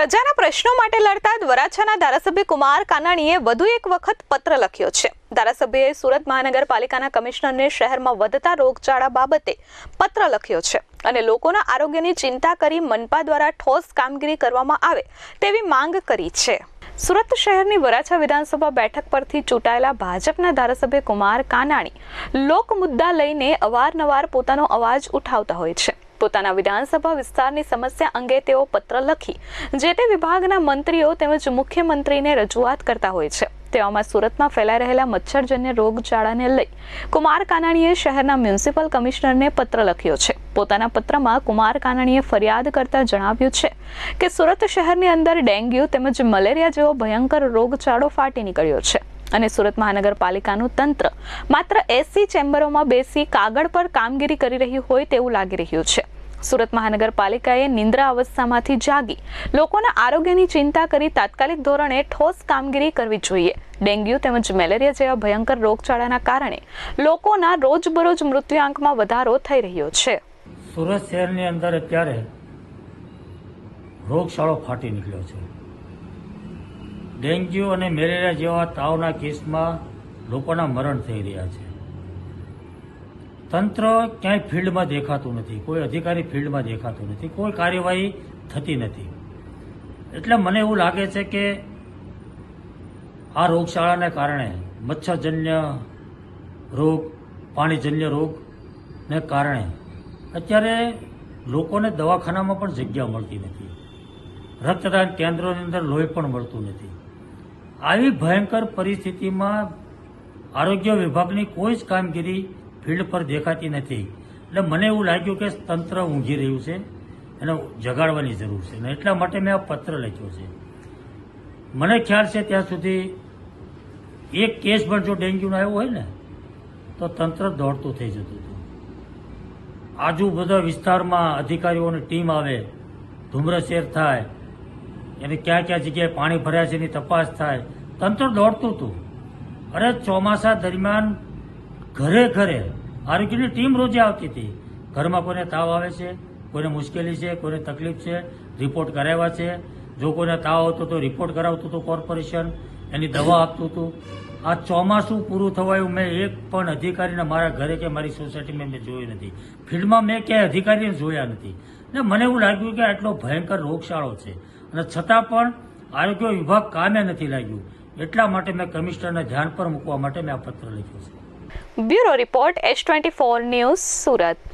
પ્રજાના પ્રશ્નો માટે લડતા વરાછાના ધારાસભ્ય કુમાર કાનાણીએ વધુ એક વખત પત્ર લખ્યો છે. ધારાસભ્યએ સુરત મહાનગરપાલિકાના કમિશનરને શહેરમાં વધતા રોગચાળા બાબતે પત્ર લખ્યો છે અને લોકોના આરોગ્યની ચિંતા કરી મનપા દ્વારા ઠોસ કામગીરી કરવામાં આવે તેવી માંગ કરી છે. સુરત શહેરની વરાછા વિધાનસભા બેઠક પરથી ચૂંટાયેલા ભાજપના ધારાસભ્ય કુમાર કાનાણી લોક મુદ્દા લઈને અવારનવાર પોતાનો અવાજ ઉઠાવતા હોય છે. પોતાના વિધાનસભા વિસ્તારની સમસ્યા અંગે તેઓ પત્ર લખી, જે તે વિભાગના મંત્રીઓ તેમજ મુખ્યમંત્રીને રજૂઆત કરતા હોય છે. તેવામાં સુરતમાં ફેલાઈ રહેલા મચ્છરજન્ય રોગચાળાને લઈ કુમાર કાનાણીએ શહેરના મ્યુનિસિપલ કમિશનરને પત્ર લખ્યો છે. પોતાના પત્રમાં કુમાર કાનાણીએ ફરિયાદ કરતા જણાવ્યું છે કે સુરત શહેરની અંદર ડેન્ગ્યુ તેમજ મલેરિયા જેવો ભયંકર રોગચાળો ફાટી નીકળ્યો છે અને સુરત મહાનગરપાલિકાનું તંત્ર માત્ર એસી ચેમ્બરોમાં બેસી કાગળ પર કામગીરી કરી રહ્યું હોય તેવું લાગી રહ્યું છે. સુરત મહાનગરપાલિકાએ નિંદ્રા અવસ્થામાંથી જાગી લોકોના આરોગ્યની ચિંતા કરી તાત્કાલિક ધોરણે ઠોસ કામગીરી કરવી જોઈએ. ડેન્ગ્યુ તેમજ મેલેરિયા જેવા ભયંકર રોગચાળાના કારણે લોકોના રોજબરોજ મૃત્યુઆંકમાં વધારો થઈ રહ્યો છે. સુરત શહેરની અંદર અત્યારે રોગચાળો ફાટી નીકળ્યો છે. ડેન્ગ્યુ અને મેલેરિયા જેવા તાવના કેસમાં લોકોના મરણ થઈ રહ્યા છે. તંત્ર ક્યાંય ફિલ્ડમાં દેખાતું નથી. કોઈ અધિકારી ફિલ્ડમાં દેખાતું નથી. કોઈ કાર્યવાહી થતી નથી. એટલે મને એવું લાગે છે કે આ રોગચાળાને કારણે મચ્છરજન્ય રોગ, પાણીજન્ય રોગને કારણે અત્યારે લોકોને દવાખાનામાં પણ જગ્યા મળતી નથી. રક્તદાન કેન્દ્રોની અંદર લોહી પણ મળતું નથી. આવી ભયંકર પરિસ્થિતિમાં આરોગ્ય વિભાગની કોઈ જ કામગીરી ફિલ્ડ પર દેખાતી નથી. એટલે મને એવું લાગ્યું કે તંત્ર ઊંઘી રહ્યું છે એને જગાડવાની જરૂર છે. અને એટલા માટે મેં આ પત્ર લખ્યો છે. મને ખ્યાલ છે ત્યાં સુધી એક કેસ પણ જો ડેન્ગ્યુનો આવ્યો હોય ને, તો તંત્ર દોડતું થઈ જતું હતું. આજુ બધા વિસ્તારમાં અધિકારીઓની ટીમ આવે ધુમ્રશેર થાય, એને ક્યાં ક્યાં જગ્યાએ પાણી ભર્યા છે એની તપાસ થાય. તંત્ર દોડતું હતું. અરે ચોમાસા દરમિયાન ઘરે ઘરે આરોગ્યની ટીમ રોજે આવતી હતી? ઘરમાં કોઈને તાવ આવે છે? કોઈને મુશ્કેલી છે? કોઈને તકલીફ છે? રિપોર્ટ કરાવ્યા છે? જો કોઈને તાવ આવતો તો રિપોર્ટ કરાવતું હતું કોર્પોરેશન? એની દવા આપતું હતું? આ ચોમાસું પૂરું થવાયું, મેં એક પણ અધિકારીને મારા ઘરે કે મારી સોસાયટીમાં મેં જોયું નથી. ફિલ્ડમાં મેં ક્યાંય અધિકારીને જોયા નથી. ને મને એવું લાગ્યું કે આટલો ભયંકર રોગશાળો છે. અને છતાં પણ આરોગ્ય વિભાગ કામે નથી લાગ્યું. એટલા માટે મેં કમિશનરને ધ્યાન પર મૂકવા માટે મેં આ પત્ર લખ્યો છે. Bureau report H twenty four news Surat.